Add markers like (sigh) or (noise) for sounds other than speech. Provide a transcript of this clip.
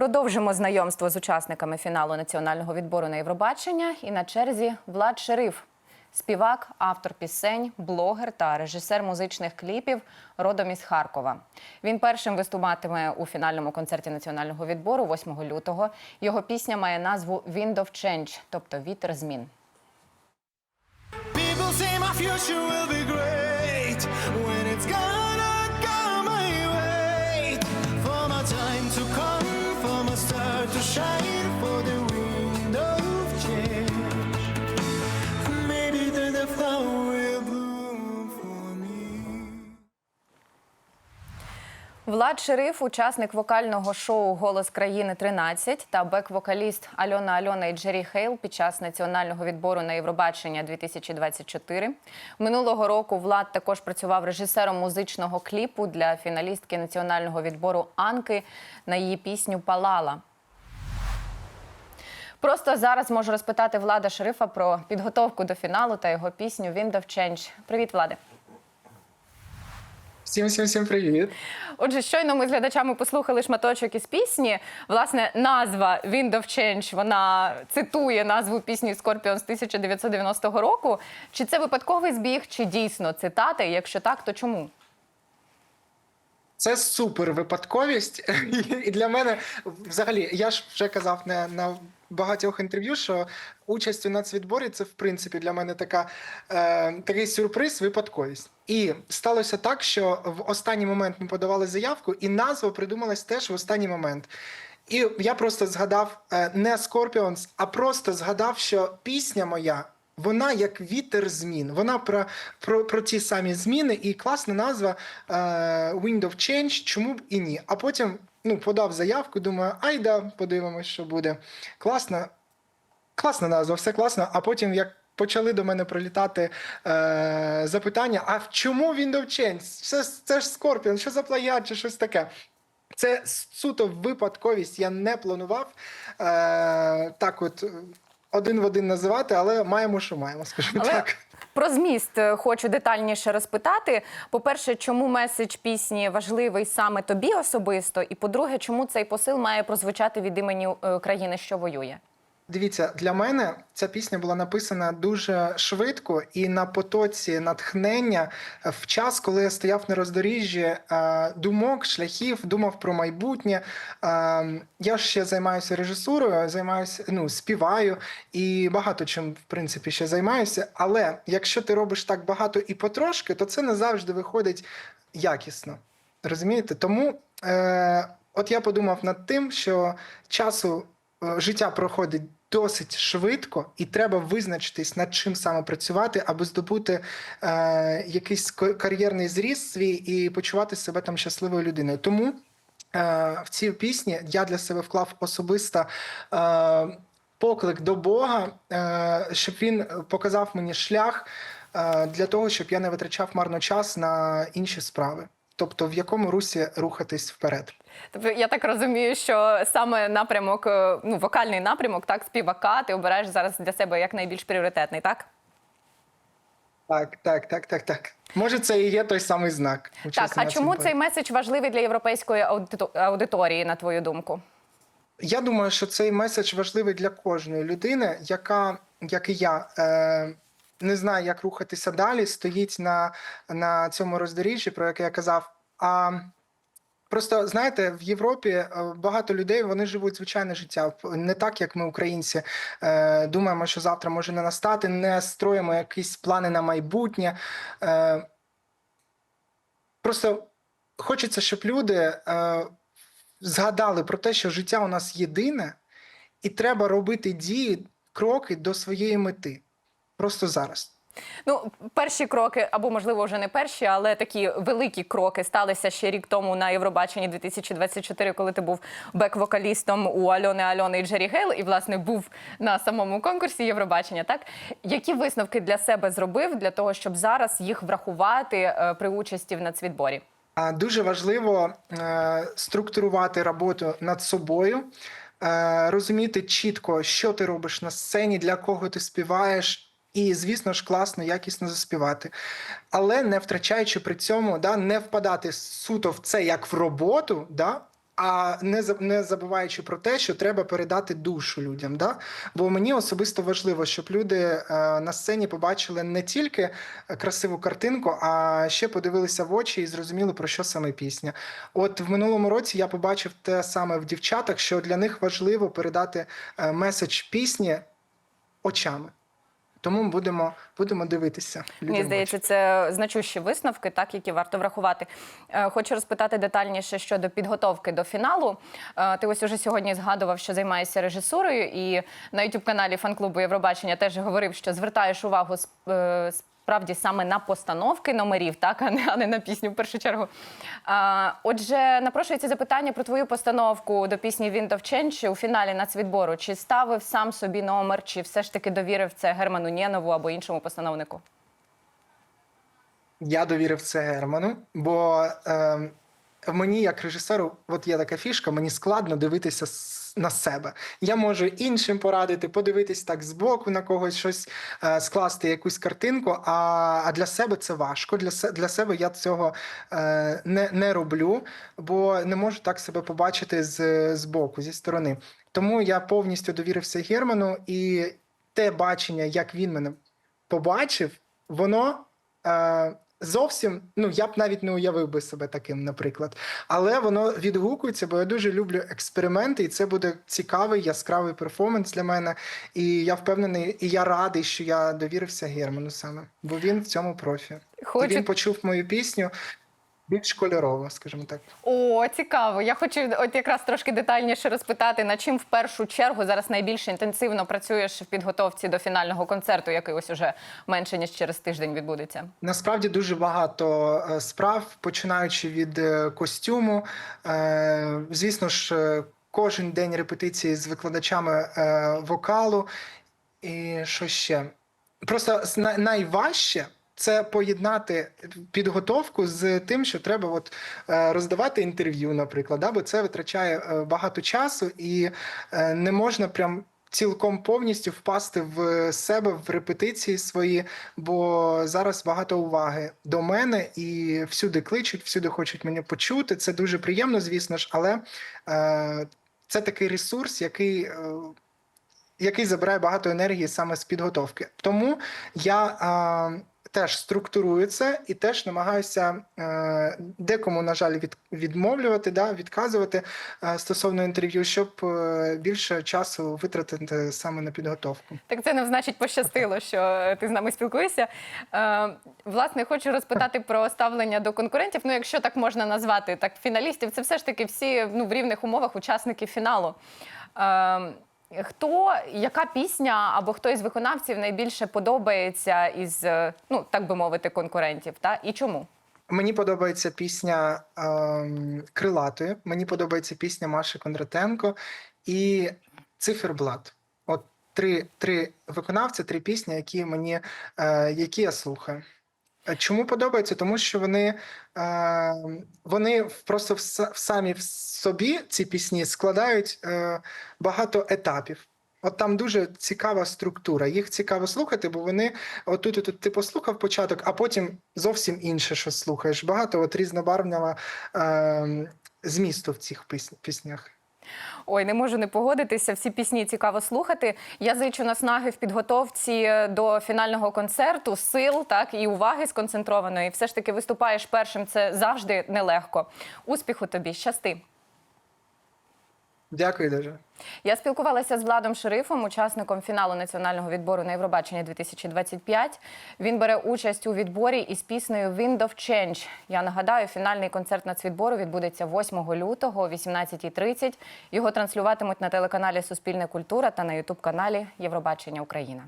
Продовжимо знайомство з учасниками фіналу національного відбору на Євробачення. І на черзі Влад Шериф, співак, автор пісень, блогер та режисер музичних кліпів родом із Харкова. Він першим виступатиме у фінальному концерті національного відбору 8 лютого. Його пісня має назву «Wind of Change», тобто вітер змін. People say my future will be great Влад Шериф, учасник вокального шоу Голос країни 13 та бек-вокаліст Альона Альона і Джері Хейл під час національного відбору на Євробачення 2024. Минулого року Влад також працював режисером музичного кліпу для фіналістки національного відбору Анки на її пісню Палала. Просто зараз можу розпитати Влада Шерифа про підготовку до фіналу та його пісню «Wind of Change». Привіт, Владе. Всім всім всім привіт. Отже, щойно ми з глядачами послухали шматочок із пісні. Власне, назва «Wind of Change» вона цитує назву пісні Scorpions з 1990 року. Чи це випадковий збіг, чи дійсно цитати? Якщо так, то чому? Це супер випадковість. (laughs) І для мене взагалі, я ж вже казав на, на багатьох інтерв'ю, що участь у нацвідборі це в принципі для мене така, е, такий сюрприз, випадковість. І сталося так, що в останній момент ми подавали заявку, і назва придумалась теж в останній момент. І я просто згадав е, не Scorpions, а просто згадав, що пісня моя. Вона як вітер змін. Вона про, про, про ті самі зміни, і класна назва е, Wind of Change, чому б і ні. А потім ну, подав заявку, думаю, айда, подивимось, що буде. Класна, класна назва, все класно. А потім як. Почали до мене прилітати е, запитання: а в чому Wind of Це, це ж Scorpion, що за плагіат чи щось таке? Це суто випадковість. Я не планував е, так, от один в один називати, але маємо, що маємо, скажімо Але так. Про зміст е, хочу детальніше розпитати. По-перше, чому меседж пісні важливий саме тобі особисто? І по-друге, чому цей посил має прозвучати від імені е, країни, що воює? Дивіться, для мене ця пісня була написана дуже швидко і на потоці натхнення е, в час, коли я стояв на роздоріжжі е, думок, шляхів, думав про майбутнє. Е, Я ще займаюся режисурою, займаюся, ну, співаю і багато чим, в принципі, ще займаюся. Але якщо ти робиш так багато і потрошки, то це не завжди виходить якісно. Розумієте? Тому от я подумав над тим, що часу життя проходить досить швидко, і треба визначитись, над чим саме працювати, аби здобути е, якийсь кар'єрний зріст свій і почувати себе там щасливою людиною. Тому е, в цій пісні я для себе вклав особисто. Е, Поклик до Бога, е, щоб він показав мені шлях е, для того, щоб я не витрачав марно час на інші справи. Тобто, в якому русі рухатись вперед. Тобто я так розумію, що саме напрямок, е, ну вокальний напрямок, так співака, ти обираєш зараз для себе як найбільш пріоритетний, так? Так, так, так, так, так. Може, це і є той самий знак. Так, а чому цей меседж важливий для європейської аудиторії, на твою думку? Я думаю, що цей меседж важливий для кожної людини, яка, як і я, е, не знає, як рухатися далі, стоїть на, на цьому роздоріжжі, про яке я казав. А просто знаєте, в Європі е, багато людей вони живуть звичайне життя, не так, як ми, українці, е, думаємо, що завтра може не настати, не строїмо якісь плани на майбутнє. Е, просто хочеться, щоб люди. Згадали про те, що життя у нас єдине, і треба робити дії, кроки до своєї мети. Просто зараз. Ну, перші кроки, або можливо вже не перші, але такі великі кроки сталися ще рік тому на Євробаченні 2024, коли ти був бек-вокалістом у Альони Альони і Джері Гейл, і власне був на самому конкурсі Євробачення. Так які висновки для себе зробив для того, щоб зараз їх врахувати е, при участі в нацвідборі? Дуже важливо е, структурувати роботу над собою, е, розуміти чітко, що ти робиш на сцені, для кого ти співаєш. І, звісно ж, класно, якісно заспівати, але не втрачаючи при цьому, да, не впадати суто в це як в роботу, да, а не не забуваючи про те, що треба передати душу людям. Да? Бо мені особисто важливо, щоб люди е, на сцені побачили не тільки красиву картинку, а ще подивилися в очі і зрозуміли про що саме пісня. От в минулому році я побачив те саме в дівчатах, що для них важливо передати е, меседж пісні очами. Тому будемо, будемо дивитися. Мені здається, це значущі висновки, так які варто врахувати. Е, Хочу розпитати детальніше щодо підготовки до фіналу. Е, Ти ось уже сьогодні згадував, що займаєшся режисурою, і на youtube каналі фан-клубу Євробачення теж говорив, що звертаєш увагу з е, справді саме на постановки номерів, так а не, а не на пісню в першу чергу. А, Отже, напрошується запитання про твою постановку до пісні Wind of Change у фіналі нацвідбору. Чи ставив сам собі номер, чи все ж таки довірив це Герману Нєнову або іншому постановнику? Я довірив це Герману, бо е, мені, як режисеру, от є така фішка, мені складно дивитися с- на себе. Я можу іншим порадити, подивитись так збоку на когось, щось е, скласти якусь картинку. А, а для себе це важко. Для, для себе я цього е, не, не роблю, бо не можу так себе побачити з, збоку, зі сторони. Тому я повністю довірився Герману, і те бачення, як він мене побачив, воно. Е, Зовсім, ну я б навіть не уявив би себе таким, наприклад. Але воно відгукується, бо я дуже люблю експерименти, і це буде цікавий, яскравий перформанс для мене. І я впевнений, і я радий, що я довірився Герману саме, бо він в цьому профі. Хочу- він почув мою пісню більш кольорово, скажімо так. О, цікаво. Я хочу от якраз трошки детальніше розпитати, над чим в першу чергу зараз найбільш інтенсивно працюєш в підготовці до фінального концерту, який ось уже менше ніж через тиждень відбудеться. Насправді дуже багато е, справ, починаючи від е, костюму. Е, Звісно ж, кожен день репетиції з викладачами вокалу. І що ще? Просто найважче. Це поєднати підготовку з тим, що треба от, е, роздавати інтерв'ю, наприклад, да? бо це витрачає е, багато часу, і е, не можна прям цілком повністю впасти в себе в репетиції свої, бо зараз багато уваги до мене і всюди кличуть, всюди хочуть мене почути. Це дуже приємно, звісно ж, але е, це такий ресурс, який. Е, який забирає багато енергії саме з підготовки. Тому я е, теж структурую це і теж намагаюся е, декому, на жаль, від, відмовлювати, да, відказувати е, стосовно інтерв'ю, щоб е, більше часу витратити саме на підготовку. Так це не значить пощастило, що ти з нами спілкуєшся. Власне, хочу розпитати про ставлення до конкурентів. Ну, якщо так можна назвати, так фіналістів, це все ж таки всі ну, в рівних умовах учасники фіналу. Хто, яка пісня або хто із виконавців найбільше подобається із, е, ну так би мовити, конкурентів, та і чому? Мені подобається пісня ем, Крилатої, мені подобається пісня Маші Кондратенко і Циферблат. От три, три виконавці, три пісні, які мені е, які я слухаю. Чому подобається? Тому що вони, е, вони просто в, самі в собі ці пісні складають е, багато етапів. От там дуже цікава структура. Їх цікаво слухати, бо вони отут, і тут ти послухав початок, а потім зовсім інше щось слухаєш. Багато от різнобарвного е, змісту в цих піс- піснях. Ой, не можу не погодитися. Всі пісні цікаво слухати. Я зичу наснаги в підготовці до фінального концерту, сил, так і уваги сконцентрованої. Все ж таки виступаєш першим. Це завжди нелегко. Успіху тобі, щасти. Дякую дуже. Я спілкувалася з Владом Шерифом, учасником фіналу національного відбору на Євробачення 2025. Він бере участь у відборі із піснею «Wind of Change». Я нагадаю, фінальний концерт нацвідбору відбудеться 8 лютого о 18.30. Його транслюватимуть на телеканалі Суспільне культура та на ютуб каналі Євробачення Україна.